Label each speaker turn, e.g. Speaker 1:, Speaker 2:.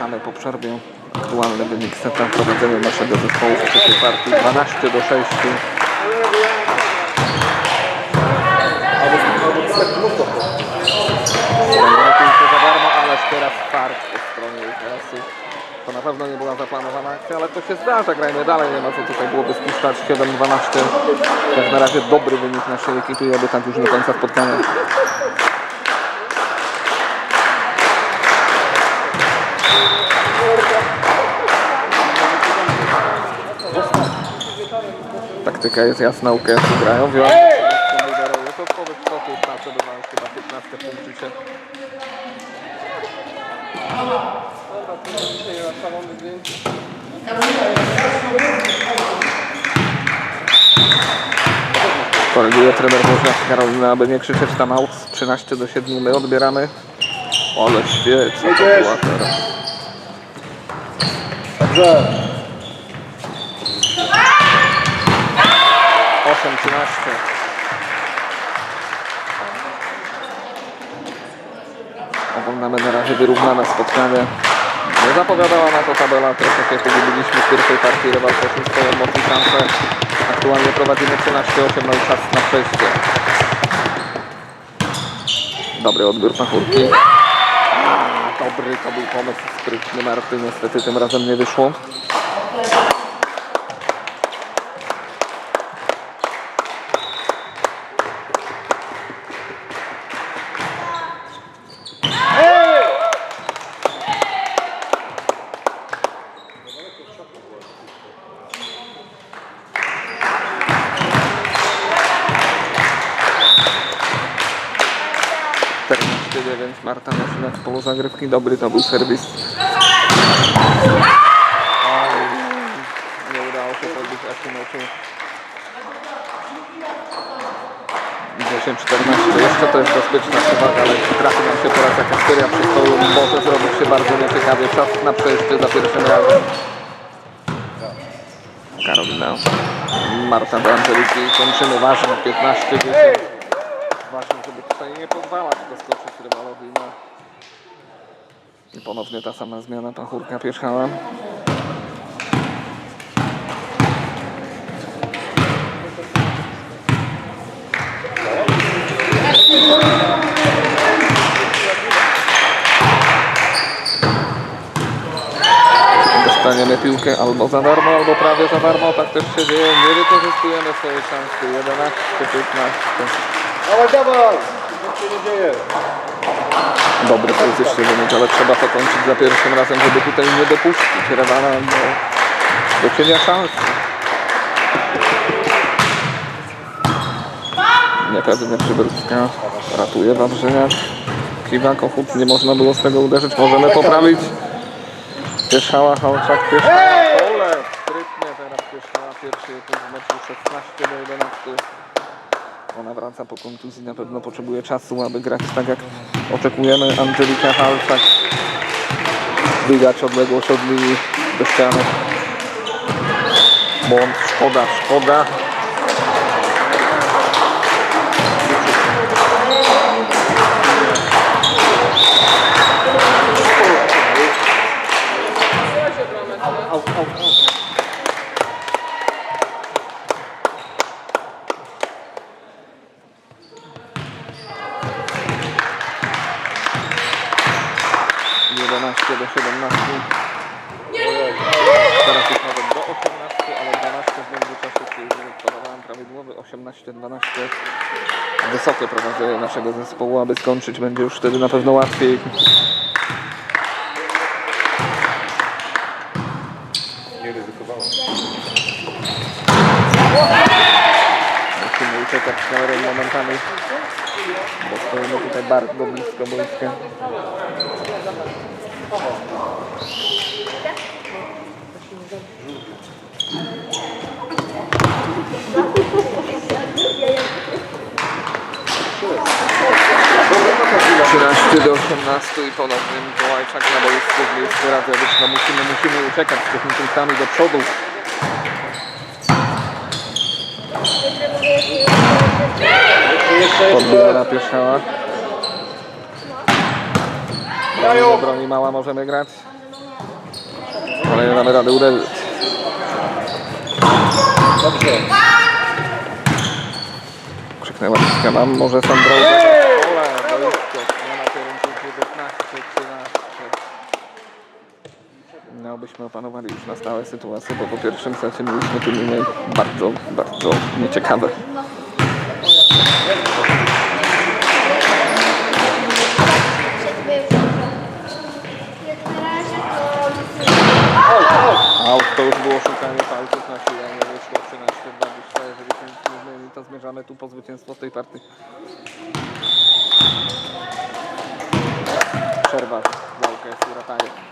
Speaker 1: Wracamy po przerwie. Aktualny wynik seta prowadzenia naszego zespołu w trzeciej partii 12 do 6. Lepiej za darmo, ależ teraz fart po stronie UKS-u. To na pewno nie była zaplanowana akcja, ale to się zdarza. Grajmy dalej, nie ma co tutaj byłoby spuszczać. 7-12. Jak na razie dobry wynik naszej ekipy i oby już do końca spotkania. Taktyka jest jasna, UKS-u grają. Wiola lideruje to powiedz co tu znaczy, bywa już chyba 15 punkcie. Koryguje trener Bożniak Karolina, aby nie krzyczeć tam out. 13 do 7 my odbieramy. Ale świeć, co to była teraz.
Speaker 2: Dobrze.
Speaker 1: 8, 13. Oglądamy na razie wyrównane spotkanie. Nie zapowiadała na to tabela, trochę się pogubiliśmy w pierwszej partii, rywal poczuł swoją moc i szansę. Aktualnie prowadzimy 13-8, no i czas na przejście. Dobry odbiór pachurki. Dobry to był pomysł sprytny Marty, niestety tym razem nie wyszło. Więc Marta Maszyna w polu zagrywki. Dobry to był serwis. Nie udało się podbić Akinoczu. 10-14. Jeszcze to jest bezpieczna przewaga, ale trafi nam się teraz jakaś seria przy stolu. Może zrobić się bardzo nieciekawie. Czas na przejście za pierwszym razem. Karolina. Marta do Angeliki. Kończymy ważne 15-10. Ważne, żeby tutaj nie pozwalać doskoczyć rywalowi na... I ponownie ta sama zmiana, pachurka pieszała. Dostaniemy piłkę albo za darmo, albo prawie za darmo. Tak też się dzieje. Nie wykorzystujemy swojej szansy. 11, 15.
Speaker 2: Dawaj, dawaj. Nic się nie dzieje.
Speaker 1: Dobry wynik, ale trzeba to kończyć za pierwszym razem, żeby tutaj nie dopuścić rywala do, do cienia szans. Niepewnie Przybylska ratuje Wawrzyniak. Kiwa Kochut, nie można było z tego uderzyć, możemy poprawić. Pieszała, Hałczak, Pieszała, Pole, sprytnie teraz Pieszała, pierwszy punkt w meczu 16 do 11. Ona wraca po kontuzji, na pewno potrzebuje czasu, aby grać tak jak oczekujemy. Angelika Halczak wygać odległość od linii do ściany. Błąd, szkoda, szkoda. Jedenaście do 17. Teraz już nawet do 18, ale 12 w międzyczasie, czyli planowałem prawidłowy 18-12. Wysokie prowadzenie naszego zespołu, aby skończyć będzie już wtedy na pewno łatwiej.
Speaker 2: Nie ryzykowałem.
Speaker 1: Musimy uciekać z kamerą momentami, bo stoimy tutaj bardzo blisko boiska. Trzynaście do 18 i ponownie Mikołajczak na boisku w miejscu Radzewicz. No musimy, musimy uciekać z tymi punktami do przodu. Podbiera Pieszała. Broni, broni mała, możemy grać. Ale nie damy rady uderzyć.
Speaker 2: Dobrze.
Speaker 1: Krzyknęła Kiska, mam może Sandra uderzyć. Ole, boisko, zmiana kierunku 19-13. No byśmy opanowali już na stałe sytuację, bo po pierwszym secie mieliśmy tu bardzo, bardzo nieciekawe. Aut to już było szukanie palców na siłę, nie wyszło 13-20, jeżeli kończymy, to zmierzamy tu po zwycięstwo tej partii. Przerwa, walkę z Uratajem.